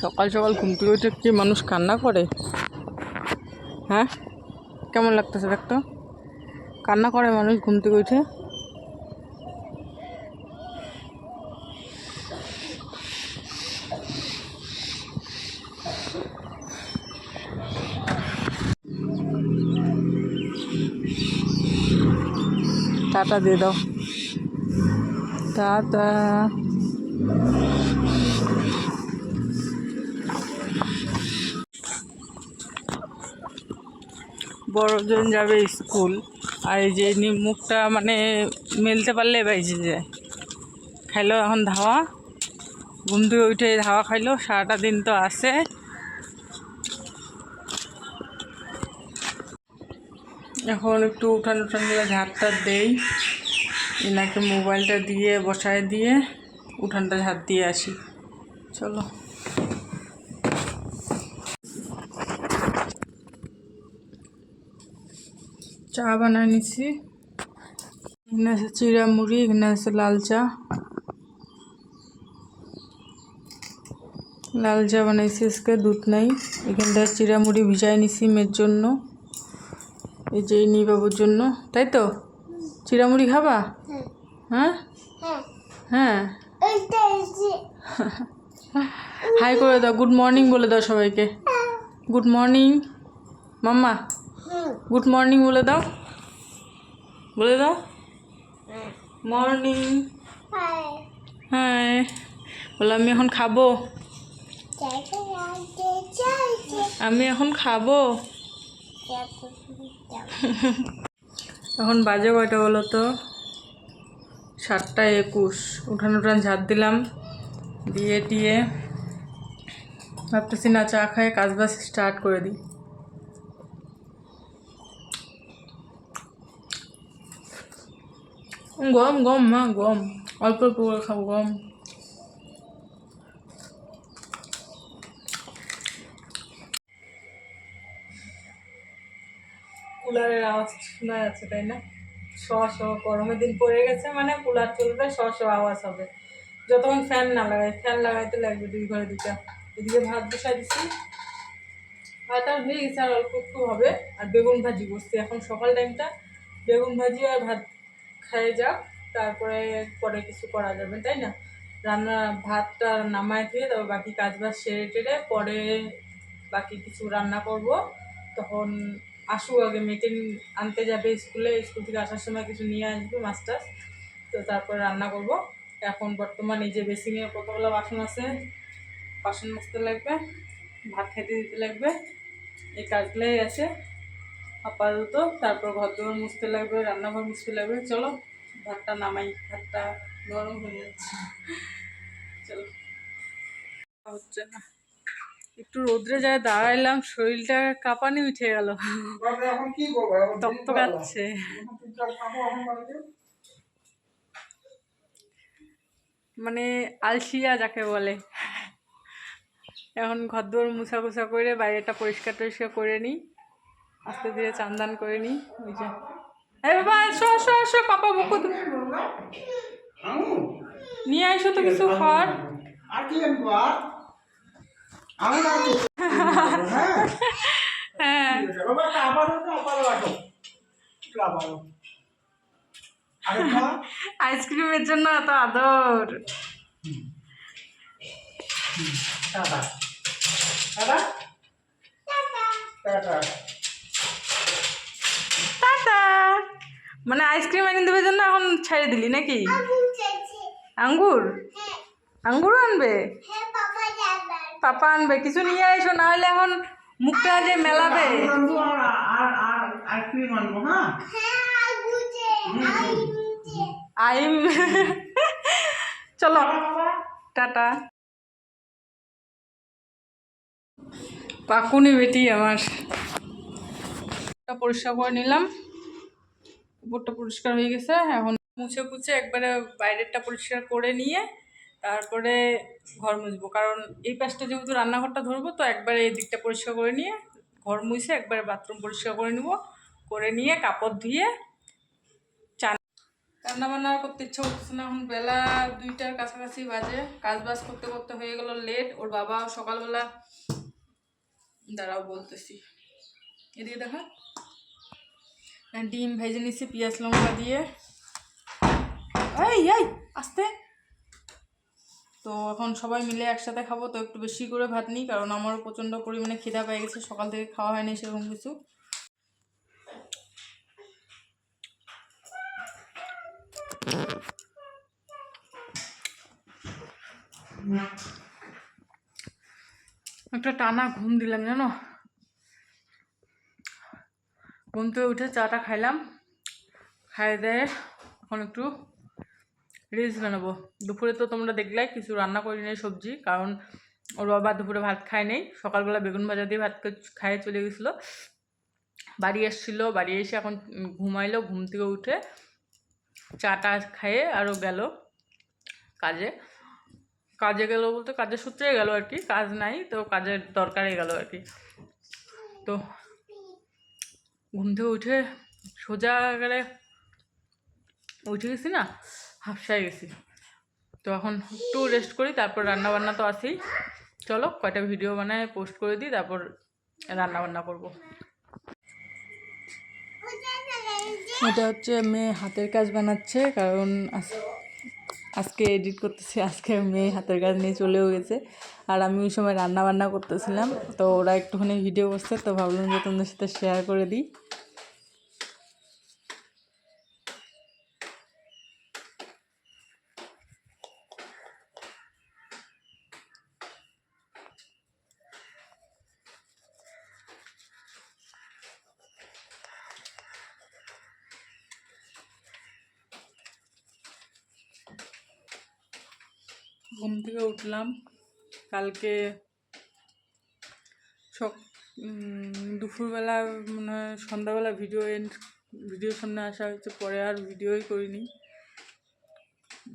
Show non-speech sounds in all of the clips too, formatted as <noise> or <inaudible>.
সকাল সকাল ঘুম থেকে উঠে কি মানুষ কান্না করে? হ্যাঁ? কেমন লাগতেছে দেখতো? কান্না করে মানুষ ঘুম থেকে উঠে? টাটা দিয়ে দাও। টাটা বড়জন যাবে স্কুল, আর এই যে মুখটা মানে মেলতে পারলে বাইজে যায়। খাইলো এখন ধাওয়া। ঘুম থেকে উঠে ধাওয়া খাইলো, সারাটা দিন তো আছে। এখন একটু উঠান উঠান দিয়ে ঝাড়টা দেই। এনাকে মোবাইলটা দিয়ে, বসায় দিয়ে, উঠানটা ঝাড় দিয়ে আসি। চলো। চা বানায় নিছি। এখানে আছে চিড়া মুড়ি, এখানে আছে লাল চা। লাল চা বানাইছি আজকে, দুধ নাই। এখানটা চিড়া মুড়ি ভিজাই নিছি মেয়ের জন্য। এই যে এই বাবুর জন্য। তাই তো? চিড়া মুড়ি খাবা? হ্যাঁ? হ্যাঁ। <laughs> হাই করে দাও গুড মর্নিং বলে দাও সবাইকে। Good morning mamma good morning বলে দাও। বলে দাও। মর্নিং হ্যাঁ বলে আমি এখন খাব? আমি এখন খাব। <laughs> এখন বাজে কয়টা বলো তো? সাতটা একুশ। উঠান উঠান ঝাড় দিলাম, দিয়ে দিয়ে ভাবতেছি, না, চা খায় কাজ বাজ স্টার্ট করে দিই। গম গম, মা, গম। অল্প অল্প করে খাব, গম। কুলারের আওয়াজ শোনা যাচ্ছে, তাই না? শ গরমের দিন পড়ে গেছে মানে কুলার চলবে শ শ আওয়াজ হবে। যতক্ষণ ফ্যান না লাগাই ফ্যান লাগাইতে লাগবে দুই ঘরে দুইটা। এদিকে ভাত বসাই দিছি। ভাত আর হয়ে গেছে আর অল্প একটু হবে। আর বেগুন ভাজি বসছি এখন সকাল টাইমটা বেগুন ভাজি আর ভাত খাইয়ে যাক। তারপরে পরে কিছু করা যাবে, তাই না? রান্না, ভাতটা নামায় দিয়ে তারপর বাকি কাজ বাজ সেরে টেরে পরে বাকি কিছু রান্না করব। তখন আসুক আগে মেয়েকে আনতে যাবে স্কুলে স্কুল থেকে আসার সময় কিছু নিয়ে আসবে মাস্টার তো তারপরে রান্না করব। এখন বর্তমান এই যে বেসিংয়ে কতগুলো বাসন আছে, বাসন মাজতে লাগবে, ভাত খেতে দিতে লাগবে, এই কাজগুলোই আছে। আপাতত তারপর ঘর দুয়ার মুছতে লাগবে, রান্নাঘর মুছতে লাগবে। চলো, ভাতটা নামাই, ভাতটা গরম হয়ে যাচ্ছে। চলো হচ্ছে না। একটু রোদ্রে যায় দাঁড়াইলাম শরীরটা কাঁপানি উঠে গেল। বাড়িতে। মানে আলসিয়া যাকে বলে। এখন ঘর দুয়ার মুছা কুছা করে বাইরেটা পরিষ্কার টরিষ্কার করে নিই। আস্তে ধীরে চান্দান করে নিই ওই যে। এই বাবা এসো এসো এসো পাপা বকো তুমি। নিয়ে আসো তো কিছু খাওয়ার আর কি আইসক্রিমের জন্য এত আদর। টাটা। টাটা? টাটা। টাটা। মানে আইসক্রিম এনে দেবে জন্য এখন ছেড়ে দিলি নাকি? আঙ্গুর আঙ্গুরও আনবে? পাপা আনবে কিছু নিয়ে এসো না হলে এখন মুখটা যে মেলাবে। আর আর আর হ্যাঁ? আইম। চলো টাটা। পাকুনি বেটি আমার। পরিষ্কার করে নিলাম। উপরটা পরিষ্কার হয়ে গেছে এখন মুছে পুছে একবারে বাইরেরটা পরিষ্কার করে নিয়ে তারপরে ঘর মুছবো। কারণ এই পাশটা যেহেতু রান্নাঘরটা ধরবো, তো একবারে এই দিকটা পরিষ্কার করে নিয়ে ঘর মুছে একবারে বাথরুম পরিষ্কার করে নিব, করে নিয়ে কাপড় ধুয়ে রান্না বান্না করতে ইচ্ছা করতেছে না। এখন বেলা দুইটার কাছাকাছি বাজে কাজ বাজ করতে করতে হয়ে গেল লেট ওর বাবা সকালবেলা, দাঁড়াও বলতেছি। এদিকে দেখা, ডিম ভেজে নিচ্ছি পেঁয়াজ লঙ্কা দিয়ে। এই, আস্তে। তো এখন সবাই মিলে একসাথে খাব, তো একটু বেশি করে ভাত নিই, কারণ আমারও প্রচণ্ড পরিমাণে খিদা পেয়ে গেছে, সকাল থেকে খাওয়া হয়নি সেরকম কিছু। একটা টানা ঘুম দিলাম, জানো? ঘুম থেকে উঠে চাটা খাইলাম খাই দেয় এখন একটু রিলস বানাবো। দুপুরে তো তোমরা দেখলে, কিছু রান্না করি নাই সবজি, কারণ ওর বাবা দুপুরে ভাত খায় নেই। সকালবেলা বেগুন ভাজা দিয়ে ভাত খা- খাইয়ে চলে গেছিল। বাড়ি এসেছিল বাড়ি এসে এখন ঘুমাইলো, ঘুম থেকে উঠে চাটা খাইয়ে আরও গেল কাজে। কাজে গেল বলতে কাজের সূত্রে গেল আর কি, কাজ নাই তো কাজের দরকারে গেল আর কি। তো ঘুম থেকে উঠে সোজা গেলে উঠে গেছি না হাফসায় গেছি। তো এখন একটু রেস্ট করি, তারপর রান্না বান্না তো আছেই। চলো কয়টা ভিডিও বানায় পোস্ট করে দিই, তারপর রান্না বান্না করব। এটা হচ্ছে মেয়ে হাতের কাজ বানাচ্ছে, কারণ আজ- আজকে এডিট করতেছি, আজকে মেয়ে হাতের কাজ নিয়ে চলেও গেছে। আর আমি ওই সময় রান্না বান্না করতেছিলাম, তো ওরা একটুখানি ভিডিও করছে, তো ভাবলাম যে তোমাদের সাথে শেয়ার করে দিই। ঘুম থেকে উঠলাম। কালকে সক দুপুরবেলা মানে হয় সন্ধ্যাবেলা ভিডিও এন্ড ভিডিওর সামনে আসা হয়েছে, পরে আর ভিডিওই করিনি।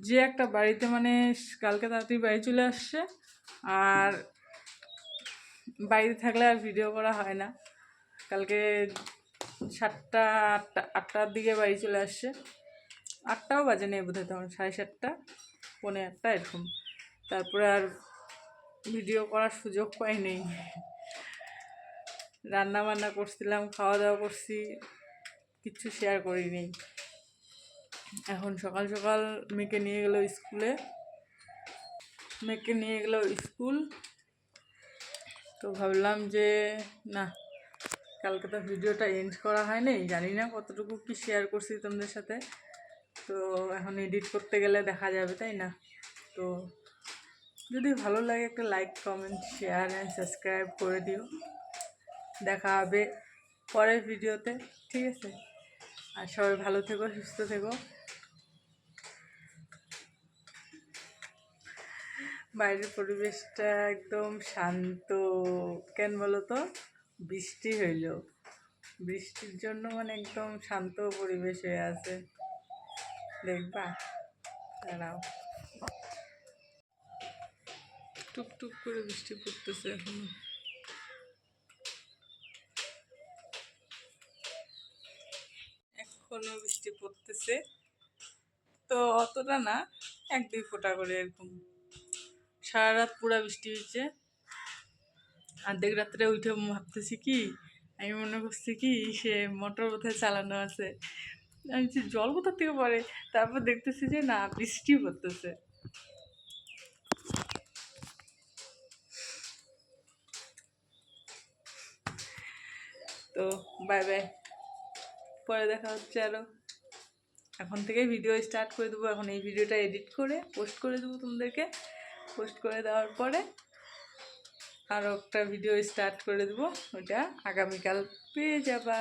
যে একটা বাড়িতে মানে কালকে তাড়াতাড়ি বাড়ি চলে আসছে, আর বাড়িতে থাকলে আর ভিডিও করা হয় না। কালকে সাতটা আটটা, আটটার দিকে বাড়ি চলে আসছে। আটটাও বাজে নেই বোধহয় তখন, সাড়ে সাতটা, পৌনে আটটা এরকম। তারপরে আর ভিডিও করার সুযোগ পাইনি। রান্না বান্না করছিলাম খাওয়া দাওয়া করছি কিচ্ছু শেয়ার করি করিনি। এখন সকাল সকাল মেয়েকে নিয়ে গেলো স্কুলে। মেয়েকে নিয়ে গেলো স্কুল। তো ভাবলাম যে, না, কালকে তো ভিডিওটা এন্ড করা হয়নি, জানি না কতটুকু কি শেয়ার করছি তোমাদের সাথে। তো এখন এডিট করতে গেলে দেখা যাবে, তাই না? তো যদি ভালো লাগে একটা like comment share and subscribe করে দিও। দেখা হবে পরের ভিডিওতে, ঠিক আছে? আর সবাই ভালো থেকো, সুস্থ থেকো। বাইরের পরিবেশটা একদম শান্ত। কেন বলো তো? বৃষ্টি হইল বৃষ্টির জন্য মানে একদম শান্ত পরিবেশ হয়ে আছে। দেখবা? দাঁড়াও। টুকটুক করে বৃষ্টি পড়তেছে এখনও। এখনও বৃষ্টি পড়তেছে। তো অতটা না, এক দুই ফোঁটা করে এরকম। সারা রাত পুরা বৃষ্টি হয়েছে। অর্ধেক রাত্রে উঠে ভাবতেছি কি, আমি মনে করছি কি, সে মোটর বোধহয় চালানো আছে। আমি জল কোথার থেকে পড়ে? তারপর দেখতেছি যে না, বৃষ্টি পড়তেছে। তো বাই বাই পরে দেখা হচ্ছে আরও এখন থেকেই ভিডিও স্টার্ট করে দেবো। এখন এই ভিডিওটা এডিট করে পোস্ট করে দেবো তোমাদেরকে। পোস্ট করে দেওয়ার পরে আরও একটা ভিডিও স্টার্ট করে দেবো। ওটা আগামীকাল পেয়ে যাবা।